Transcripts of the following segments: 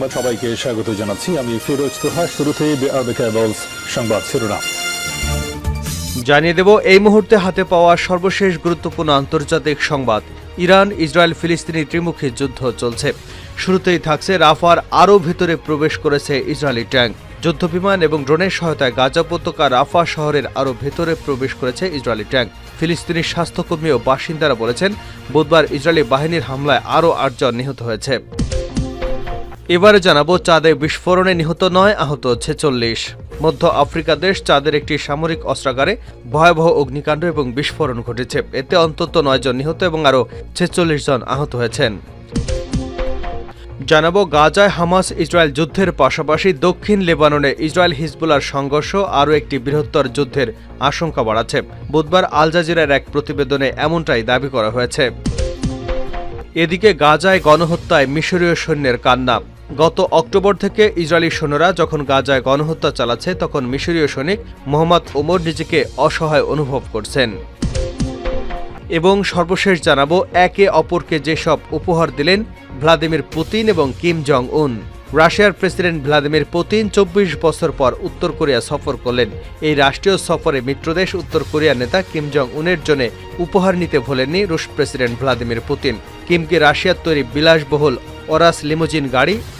সংবাদ সবাইকে স্বাগত জানাচ্ছি। আমি ফিরোজ তোহা কেবলস সংবাদ শিরোনাম। জানিয়ে দেব, এই মুহূর্তে হাতে পাওয়া সর্বশেষ গুরুত্বপূর্ণ আন্তর্জাতিক সংবাদ। ইরান, ইসরায়েল, ফিলিস্তিনি ত্রিমুখী যুদ্ধ চলছে। শুরুতেই থাকছে রাফার আরও ভেতরে প্রবেশ করেছে ইসরায়েলি ট্যাঙ্ক। যুদ্ধবিমান এবং ড্রোনের সহায়তায় গাজা উপত্যকা রাফা শহরের আরও ভেতরে প্রবেশ করেছে ইসরায়েলি ট্যাঙ্ক। ফিলিস্তিনি স্বাস্থ্যকর্মী ও বাসিন্দারা বলেছেন, বুধবার ইসরায়েলি বাহিনীর হামলায় আরও আটজন নিহত হয়েছে। এবারে জানাব চাঁদে বিস্ফোরণে নিহত নয়, আহত ছেচল্লিশ মধ্য আফ্রিকা দেশ চাঁদের একটি সামরিক অস্ত্রাগারে ভয়াবহ অগ্নিকাণ্ড এবং বিস্ফোরণ ঘটেছে। এতে অন্তত নয় জন নিহত এবং আরও ছেচল্লিশ জন আহত হয়েছেন। জানাব, গাজায় হামাস ইসরায়েল যুদ্ধের পাশাপাশি দক্ষিণ লেবাননে ইসরায়েল হিজবুলার সংঘর্ষ আরও একটি বৃহত্তর যুদ্ধের আশঙ্কা বাড়াচ্ছে। বুধবার আল জাজিরার এক প্রতিবেদনে এমনটাই দাবি করা হয়েছে। এদিকে গাজায় গণহত্যায় মিশরীয় সৈন্যের কান্না। গত অক্টোবর থেকে ইসরায়েলি সৈন্যরা যখন গাজায় গণহত্যা চালাচ্ছে, তখন মিশরীয় সৈনিক মোহাম্মদ ওমর নিজেকে অসহায় অনুভব করছেন। এবং সর্বশেষ জানাব, একে অপরকে যেসব উপহার দিলেন ভ্লাদিমির পুতিন এবং কিম জং উন রাশিয়ার প্রেসিডেন্ট ভ্লাদিমির পুতিন চব্বিশ বছর পর উত্তর কোরিয়া সফর করলেন। এই রাষ্ট্রীয় সফরে মিত্রদেশ উত্তর কোরিয়ার নেতা কিম জং উনের জন্য উপহার নিতে ভোলেননি রুশ প্রেসিডেন্ট ভ্লাদিমির পুতিন। কিমকে রাশিয়ার তৈরি বিলাসবহুল অরাস লিমোজিন গাড়ি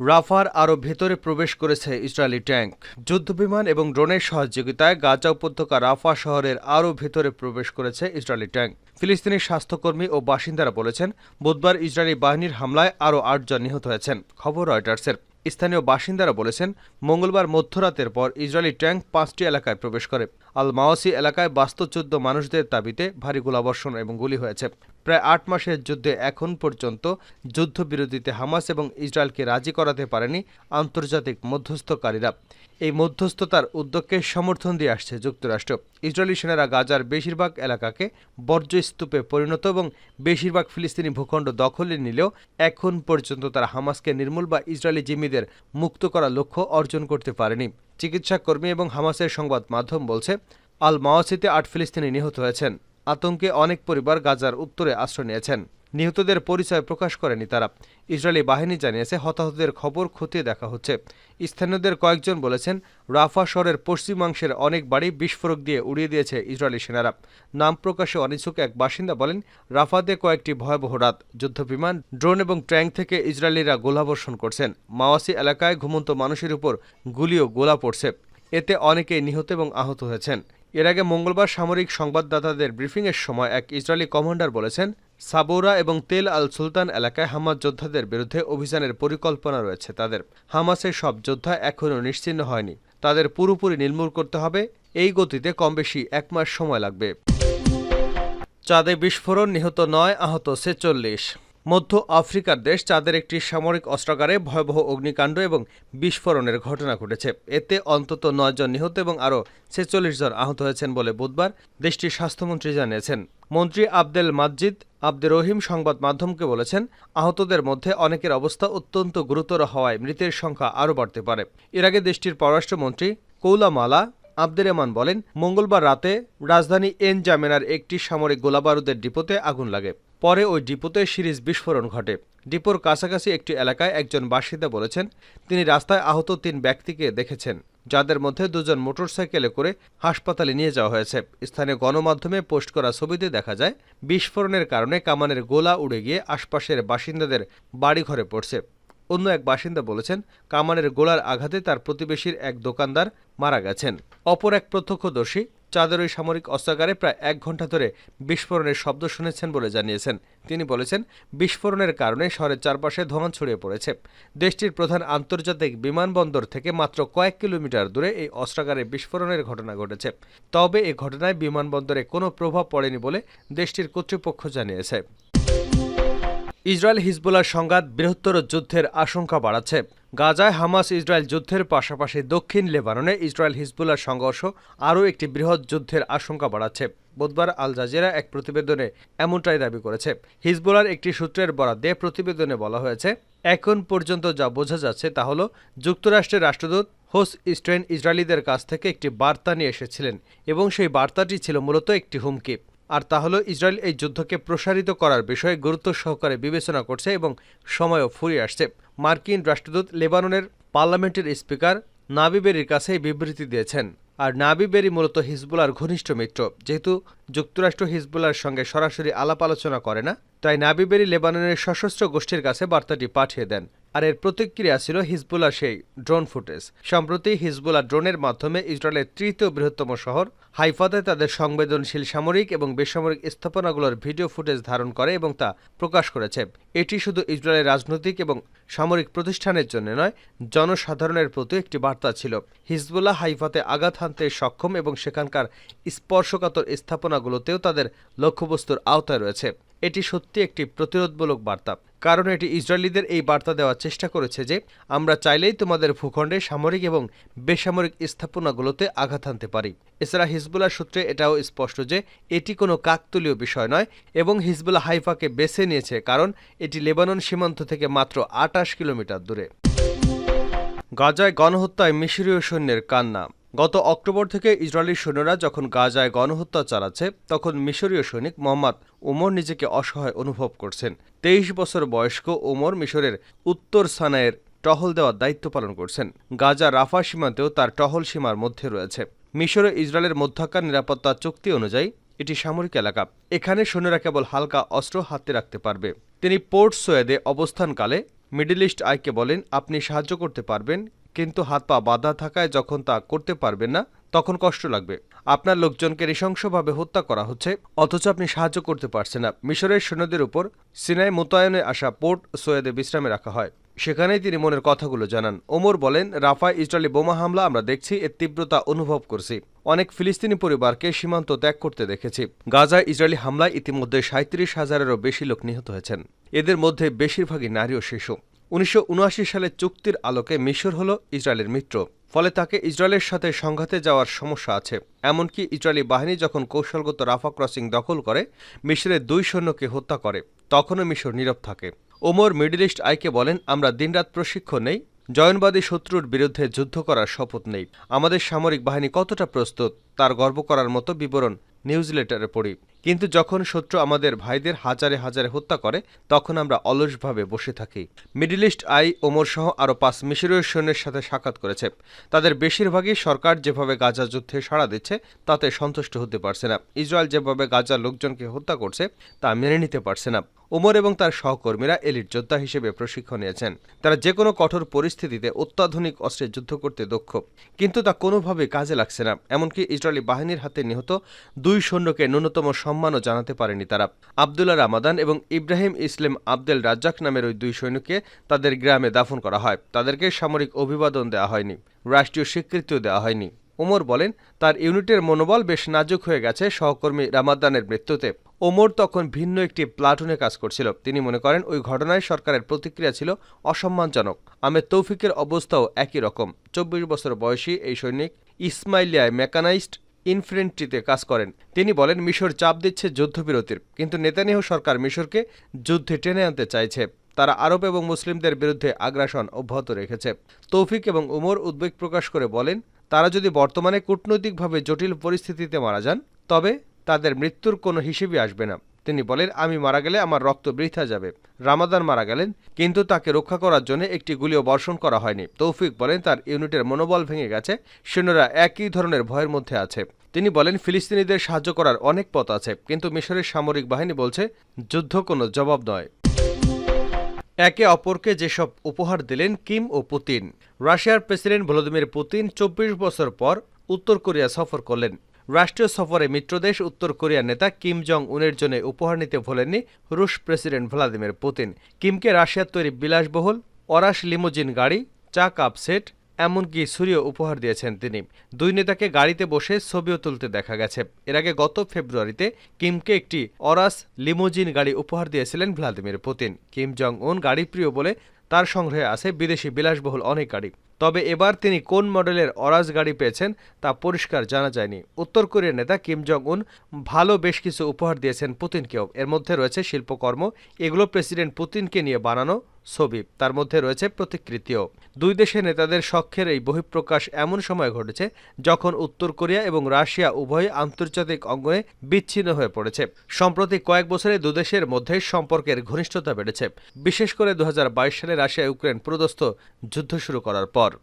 রাফার আরও ভেতরে প্রবেশ করেছে ইসরায়েলি ট্যাঙ্ক। যুদ্ধবিমান এবং ড্রোনের সহযোগিতায় গাজা উপত্যকা রাফা শহরের আরও ভেতরে প্রবেশ করেছে ইসরায়েলি ট্যাঙ্ক। ফিলিস্তিনি স্বাস্থ্যকর্মী ও বাসিন্দারা বলেছেন, বুধবার ইসরায়েলি বাহিনীর হামলায় আরও আটজন নিহত হয়েছেন। খবর রয়টার্সের। স্থানীয় বাসিন্দারা বলেছেন, মঙ্গলবার মধ্যরাতের পর ইসরায়েলি ট্যাঙ্ক পাঁচটি এলাকায় প্রবেশ করে। আল মাওয়াসি এলাকায় বাস্তুচ্যুদ্ধ মানুষদের দাবিতে ভারী গোলাবর্ষণ এবং গুলি হয়েছে। প্রায় আট মাসের যুদ্ধে এখন পর্যন্ত যুদ্ধবিরতিতে হামাস এবং ইসরায়েলকে রাজি করাতে পারেনি আন্তর্জাতিক মধ্যস্থকারীরা। এই মধ্যস্থতার উদ্যোগকে সমর্থন দিয়ে আসছে যুক্তরাষ্ট্র। ইসরায়েলি সেনারা গাজার বেশিরভাগ এলাকাকে বর্জ্যস্তূপে পরিণত এবং বেশিরভাগ ফিলিস্তিনি ভূখণ্ড দখলে নিলেও এখন পর্যন্ত তারা হামাসকে নির্মূল বা ইসরায়েলি জিম্মিদের মুক্ত করার লক্ষ্য অর্জন করতে পারেনি। চিকিৎসা কর্মী এবং হামাসের সংবাদ মাধ্যম বলছে আল মাওয়াসিতে আট ফিলিস্তিনি নিহত হয়েছেন। আতঙ্কে অনেক পরিবার গাজার উত্তরে আশ্রয় নিয়েছেন। নিহতদের পরিচয় প্রকাশ করেনি তারা। ইসরায়েলি বাহিনী জানিয়েছে, হতাহতদের খবর খতিয়ে দেখা হচ্ছে। স্থানীয়দের কয়েকজন বলেছেন, রাফা শহরের পশ্চিমাংশের অনেক বাড়ি বিস্ফোরক দিয়ে উড়িয়ে দিয়েছে ইসরায়েলি সেনারা। নাম প্রকাশে অনিচ্ছুক এক বাসিন্দা বলেন, রাফাতে কয়েকটি ভয়াবহ রাত, যুদ্ধবিমান, ড্রোন এবং ট্যাঙ্ক থেকে ইসরায়েলিরা গোলাবর্ষণ করছেন। মাওয়াসি এলাকায় ঘুমন্ত মানুষের উপর গুলি ও গোলা পড়ছে। এতে অনেকেই নিহত এবং আহত হয়েছেন। এর আগে মঙ্গলবার সামরিক সংবাদদাতাদের ব্রিফিংয়ের সময় এক ইসরায়েলি কমান্ডার বলেছেন, সাবোরা এবং তেল আল সুলতান এলাকায় হামাস যোদ্ধাদের বিরুদ্ধে অভিযানের পরিকল্পনা রয়েছে তাদের। হামাসের সব যোদ্ধা এখনও নিশ্চিহ্ন হয়নি। তাদের পুরোপুরি নির্মূল করতে হবে। এই গতিতে কম বেশি এক মাস সময় লাগবে। চাঁদে বিস্ফোরণ নিহত নয়, আহত ছেচল্লিশ। মধ্য আফ্রিকার দেশ চাঁদের একটি সামরিক অস্ত্রাগারে ভয়াবহ অগ্নিকাণ্ড এবং বিস্ফোরণের ঘটনা ঘটেছে। এতে অন্তত নয়জন নিহত এবং আরও ছেচল্লিশ জন আহত হয়েছেন বলে বুধবার দেশটির স্বাস্থ্যমন্ত্রী জানিয়েছেন। মন্ত্রী আবদেল মাজিদ আব্দে রহিম সংবাদ মাধ্যমকে বলেছেন, আহতদের মধ্যে অনেকের অবস্থা অত্যন্ত গুরুতর হওয়ায় মৃতের সংখ্যা আরও বাড়তে পারে। এর আগে দেশটির পররাষ্ট্রমন্ত্রী কৌলামালা আব্দুর রহমান বলেন, মঙ্গলবার রাতে রাজধানী এন জামেনার একটি সামরিক গোলাবারুদের ডিপোতে আগুন লাগে। পরে ওই ডিপোতে সিরিজ বিস্ফোরণ ঘটে। ডিপোর কাছাকাছি একটি এলাকায় একজন বাসিন্দা বলেছেন, তিনি রাস্তায় আহত তিন ব্যক্তিকে দেখেছেন, যাদের মধ্যে দুজন মোটরসাইকেলে করে হাসপাতালে নিয়ে যাওয়া হয়েছে। স্থানীয় গণমাধ্যমে পোস্ট করা ছবিতে দেখা যায়, বিস্ফোরণের কারণে কামানের গোলা উড়ে গিয়ে আশপাশের বাসিন্দাদের বাড়িঘরে পড়ছে। অন্য এক বাসিন্দা বলেছেন, কামানের গোলার আঘাতে তার প্রতিবেশীর এক দোকানদার মারা গেছেন। অপর এক প্রত্যক্ষদর্শী চাঁদের ওই সামরিক অস্ত্রাগারে প্রায় এক ঘণ্টা ধরে বিস্ফোরণের শব্দ শুনেছেন বলে জানিয়েছেন। তিনি বলেছেন, বিস্ফোরণের কারণে শহরের চারপাশে ধোঁয়া ছড়িয়ে পড়েছে। দেশটির প্রধান আন্তর্জাতিক বিমানবন্দর থেকে মাত্র কয়েক কিলোমিটার দূরে এই অস্ত্রাগারে বিস্ফোরণের ঘটনা ঘটেছে। তবে এ ঘটনায় বিমানবন্দরে কোনো প্রভাব পড়েনি বলে দেশটির কর্তৃপক্ষ জানিয়েছে। ইসরায়েল হিজবুলার সংঘাত বৃহত্তর যুদ্ধের আশঙ্কা বাড়াচ্ছে। গাজায় হামাস ইসরায়েল যুদ্ধের পাশাপাশি দক্ষিণ লেবাননে ইসরায়েল হিজবুলার সংঘর্ষ আরও একটি বৃহৎ যুদ্ধের আশঙ্কা বাড়াচ্ছে। বুধবার আল জাজিরা এক প্রতিবেদনে এমনটাই দাবি করেছে। হিজবুলার একটি সূত্রের বরাদ্দে প্রতিবেদনে বলা হয়েছে, এখন পর্যন্ত যা বোঝা যাচ্ছে তা হল, যুক্তরাষ্ট্রের রাষ্ট্রদূত হোস স্টেন ইসরায়েলিদের কাছ থেকে একটি বার্তা নিয়ে এসেছিলেন এবং সেই বার্তাটি ছিল মূলত একটি হুমকি। আর তা হলো ইসরায়েল এই যুদ্ধকে প্রসারিত করার বিষয়ে গুরুত্ব সহকারে বিবেচনা করছে এবং সময়ও ফুরিয়ে আসছে। মার্কিন রাষ্ট্রদূত লেবাননের পার্লামেন্টের স্পিকার নাবিবেরির কাছে বিবৃতি দিয়েছেন। আর নাবিবেরি মূলত হিজবুলার ঘনিষ্ঠ মিত্র। যেহেতু যুক্তরাষ্ট্র হিজবুলার সঙ্গে সরাসরি আলাপ আলোচনা করে না, তাই নাবিবেরি লেবাননের সশস্ত্র গোষ্ঠীর কাছে বার্তাটি পাঠিয়ে দেন। আর এর প্রতিক্রিয়া ছিল হিজবুলার সেই ড্রোন ফুটেজ। সম্প্রতি হিজবুলা ড্রোনের মাধ্যমে ইসরায়েলের তৃতীয় বৃহত্তম শহর হাইফাতে তাদের সংবেদনশীল সামরিক এবং বেসামরিক স্থাপনাগুলোর ভিডিও ফুটেজ ধারণ করে এবং তা প্রকাশ করেছে। এটি শুধু ইসরায়েলের রাজনৈতিক এবং সামরিক প্রতিষ্ঠানের জন্য নয়, জনসাধারণের প্রতি একটি বার্তা ছিল। হিজবুল্লাহ হাইফাতে আঘাত হানতে সক্ষম এবং সেখানকার স্পর্শকাতর স্থাপনাগুলোতেও তাদের লক্ষ্যবস্তুর আওতায় রয়েছে। এটি সত্যি একটি প্রতিরোধমূলক বার্তা। কারণ এটি ইসরায়েলিদের এই বার্তা দেওয়ার চেষ্টা করেছে যে, আমরা চাইলেই তোমাদের ভূখণ্ডে সামরিক এবং বেসামরিক স্থাপনাগুলোতে আঘাত হানতে পারি। এছাড়া হিজবুল্লাহ সূত্রে এটাও স্পষ্ট যে, এটি কোনো কাকতুলীয় বিষয় নয় এবং হিজবুল্লাহ হাইফাকে বেছে নিয়েছে কারণ এটি লেবানন সীমান্ত থেকে মাত্র আটাশ কিলোমিটার দূরে। গাজায় গণহত্যায় মিশরীয় সৈন্যের কান্না। গত অক্টোবর থেকে ইসরায়েলি সৈন্যরা যখন গাজায় গণহত্যা চালাচ্ছে, তখন মিশরীয় সৈনিক মোহাম্মদ ওমর নিজেকে অসহায় অনুভব করছেন। তেইশ বছর বয়স্ক ওমর মিশরের উত্তর সানায়ের টহল দেওয়ার দায়িত্ব পালন করছেন। গাজা রাফা সীমান্তেও তার টহল সীমার মধ্যে রয়েছে। মিশরে ইসরায়েলের মধ্যাকার নিরাপত্তা চুক্তি অনুযায়ী এটি সামরিক এলাকা। এখানে সৈন্যরা কেবল হালকা অস্ত্র হাতে রাখতে পারবে। তিনি পোর্ট সোয়েদে অবস্থানকালে মিডল ইস্ট আইকে বলেন, আপনি সাহায্য করতে পারবেন কিন্তু হাত পা বাঁধা থাকায় যখন তা করতে পারবেন না, তখন কষ্ট লাগবে। আপনার লোকজনকে নৃশংসভাবে হত্যা করা হচ্ছে, অথচ আপনি সাহায্য করতে পারছেন না। মিশরের সৈন্যদের উপর সিনাই মোতায়েনে আসা পোর্ট সোয়েদে বিশ্রামে রাখা হয়। সেখানেই তিনি মনের কথাগুলো জানান। ওমর বলেন রাফায় ইসরায়েলি বোমা হামলা আমরা দেখছি, এর তীব্রতা অনুভব করছি। অনেক ফিলিস্তিনি পরিবারকে সীমান্ত ত্যাগ করতে দেখেছি। গাজায় ইসরায়েলি হামলায় ইতিমধ্যে সাঁত্রিশ হাজারেরও বেশি লোক নিহত হয়েছেন। এদের মধ্যে বেশিরভাগই নারী ও শিশু। উনিশশো উনআশি সালে চুক্তির আলোকে মিশর হল ইসরায়েলের মিত্র। ফলে তাকে ইসরায়েলের সাথে সংঘাতে যাওয়ার সমস্যা আছে। এমনকি ইসরায়েলি বাহিনী যখন কৌশলগত রাফা ক্রসিং দখল করে, মিশরের দুই সৈন্যকে হত্যা করে, তখনও মিশর নীরব থাকে। ওমর মিডল ইস্ট আইকে বলেন, আমরা দিনরাত প্রশিক্ষণ নেই, জয়নবাদী শত্রুর বিরুদ্ধে যুদ্ধ করার শপথ নেই। আমাদের সামরিক বাহিনী কতটা প্রস্তুত, তার গর্ব করার মতো বিবরণ নিউজলেটারে পড়ি। কিন্তু যখন শত্রু আমাদের ভাইদের হাজারে হাজারে হত্যা করে, তখন আমরা অলসভাবে বসে থাকি। মিডিল ইস্ট আই ওমর সহ আরও পাঁচ মিশরীয় সৈন্যের সাথে সাক্ষাৎ করেছে। তাদের বেশিরভাগই সরকার যেভাবে গাজা যুদ্ধে সাড়া দিচ্ছে, তাতে সন্তুষ্ট হতে পারছে না। ইসরায়েল যেভাবে গাজার লোকজনকে হত্যা করছে, তা মেনে নিতে পারছে না। ওমর এবং তার সহকর্মীরা এলিট যোদ্ধা হিসেবে প্রশিক্ষণ নিয়েছেন। তারা যে কোনো কঠোর পরিস্থিতিতে অত্যাধুনিক অস্ত্রে যুদ্ধ করতে দক্ষ। কিন্তু তা কোনোভাবে কাজে লাগছে না, এমনকি ইসরায়েলি বাহিনীর হাতে নিহত দুই সৈন্যকে ন্যূনতম সম্মানও জানাতে পারেনি তারা। আবদুল্লাহ রামাদান এবং ইব্রাহিম ইসলাম আবদেল রাজ্জাক নামের ওই দুই সৈন্যকে তাদের গ্রামে দাফন করা হয়। তাদেরকে সামরিক অভিবাদন দেওয়া হয়নি, রাষ্ট্রীয় স্বীকৃতিও দেওয়া হয়নি। ওমর বলেন, তার ইউনিটের মনোবল বেশ নাজুক হয়ে গেছে সহকর্মী রামাদানের মৃত্যুতে। ওমর তখন ভিন্ন একটি প্লাটুনে কাজ করছিল। তিনি মনে করেন, ওই ঘটনায় সরকারের প্রতিক্রিয়া ছিল অসম্মানজনক। আমের তৌফিকের অবস্থাও একই রকম। চব্বিশ বছর বয়সী এই সৈনিক ইসমাইলিয়ায় মেকানাইজড ইনফ্রেন্ট্রিতে কাজ করেন। তিনি বলেন, মিশর চাপ দিচ্ছে যুদ্ধবিরতির, কিন্তু নেতানিয়াহু সরকার মিশরকে যুদ্ধে টেনে আনতে চাইছে। তারা আরব এবং মুসলিমদের বিরুদ্ধে আগ্রাসন অব্যাহত রেখেছে। তৌফিক এবং উমর উদ্বেগ প্রকাশ করে বলেন তারা যদি বর্তমানে কূটনৈতিকভাবে জটিল পরিস্থিতিতে মারা যান, তবে তাদের মৃত্যুর কোনো হিসেবই আসবে না। তিনি বলেন, আমি মারা গেলে আমার রক্ত বৃথা যাবে। রামাদান মারা গেলেন, কিন্তু তাকে রক্ষা করার জন্য একটি গুলিও বর্ষণ করা হয়নি। তৌফিক বলেন, তার ইউনিটের মনোবল ভেঙে গেছে, সৈন্যরা একই ধরনের ভয়ের মধ্যে আছে। তিনি বলেন, ফিলিস্তিনিদের সাহায্য করার অনেক পথ আছে, কিন্তু মিশরের সামরিক বাহিনী বলছে, যুদ্ধ কোনো জবাব নয়। একে অপরকে যেসব উপহার দিলেন কিম ও পুতিন। রাশিয়ার প্রেসিডেন্ট ভ্লাদিমির পুতিন চব্বিশ বছর পর উত্তর কোরিয়া সফর করলেন। রাষ্ট্রীয় সফরে মিত্রদেশ উত্তর কোরিয়ার নেতা কিম জং উনের জন্য উপহার নিতে ভোলেননি রুশ প্রেসিডেন্ট ভ্লাদিমির পুতিন। কিমকে রাশিয়ার তৈরি বিলাসবহুল, অরাশ লিমোজিন গাড়ি, চা কাপ সেট এমনকি ছুরিও উপহার দিয়েছেন তিনি। দুই নেতাকে গাড়িতে বসে ছবিও তুলতে দেখা গেছে। এর আগে গত ফেব্রুয়ারিতে কিমকে একটি অরাস লিমোজিন গাড়ি উপহার দিয়েছিলেন ভ্লাদিমির পুতিন। কিম জং উন গাড়ি প্রিয় বলে তার সংগ্রহে আছে বিদেশি বিলাসবহুল অনেক গাড়ি। তবে এবার তিনি কোন মডেলের অরাজ গাড়ি পেয়েছেন তা পরিষ্কার জানা যায়নি। উত্তর কোরিয়ার নেতা কিম জং উন ভালো বেশ কিছু উপহার দিয়েছেন পুতিনকেও। এর মধ্যে রয়েছে শিল্পকর্ম। এগুলো প্রেসিডেন্ট পুতিনকে নিয়ে বানানো ছবি। তার মধ্যে রয়েছে প্রতিকৃতিও। দুই দেশের নেতাদের সখ্যের এই বহিঃপ্রকাশ এমন সময় ঘটেছে যখন উত্তর কোরিয়া এবং রাশিয়া উভয় আন্তর্জাতিক অঙ্গনে বিচ্ছিন্ন হয়ে পড়েছে। সম্প্রতি কয়েক বছরে দুদেশের মধ্যে সম্পর্কের ঘনিষ্ঠতা বেড়েছে। বিশেষ করে দু হাজার বাইশ সালে রাশিয়া ইউক্রেন প্রদস্ত যুদ্ধ শুরু করার পর।